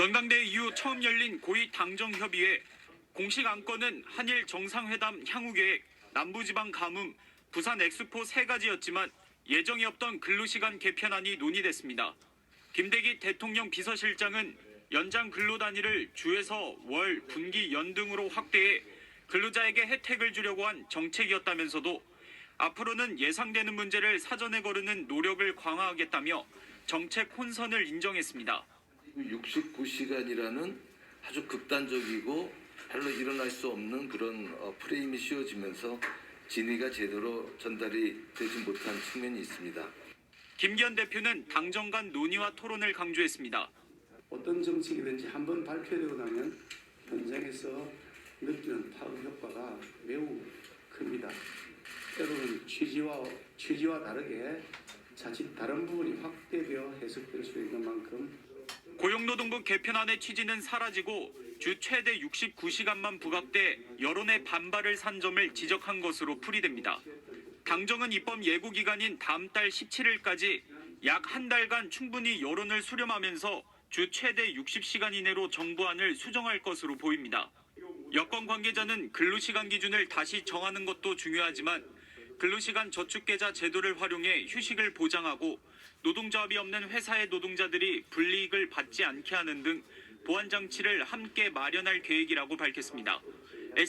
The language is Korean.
전당대회 이후 처음 열린 고위 당정 협의회 공식 안건은 한일 정상회담 향후 계획, 남부지방 가뭄, 부산 엑스포 세 가지였지만 예정이 없던 근로시간 개편안이 논의됐습니다. 김대기 대통령 비서실장은 연장 근로 단위를 주에서 월, 분기, 연 등으로 확대해 근로자에게 혜택을 주려고 한 정책이었다면서도 앞으로는 예상되는 문제를 사전에 거르는 노력을 강화하겠다며 정책 혼선을 인정했습니다. 69시간이라는 아주 극단적이고 별로 일어날 수 없는 그런 어, 프레임이 씌워지면서 진위가 제대로 전달이 되지 못한 측면이 있습니다. 김기현 대표는 당정 간 논의와 토론을 강조했습니다. 어떤 정책이든지 한번 발표되고 나면 현장에서 느끼는 파급 효과가 매우 큽니다. 때로는 취지와 취지와 다르게 자칫 다른 부분이 확대되어 해석될 수 있는 만큼 고용노동부 개편안의 취지는 사라지고 주 최대 69시간만 부각돼 여론의 반발을 산 점을 지적한 것으로 풀이됩니다. 당정은 입법 예고 기간인 다음 달 17일까지 약 한 달간 충분히 여론을 수렴하면서 주 최대 60시간 이내로 정부안을 수정할 것으로 보입니다. 여권 관계자는 근로시간 기준을 다시 정하는 것도 중요하지만 근로시간 저축계좌 제도를 활용해 휴식을 보장하고 노동조합이 없는 회사의 노동자들이 불이익을 받지 않게 하는 등 보완 장치를 함께 마련할 계획이라고 밝혔습니다.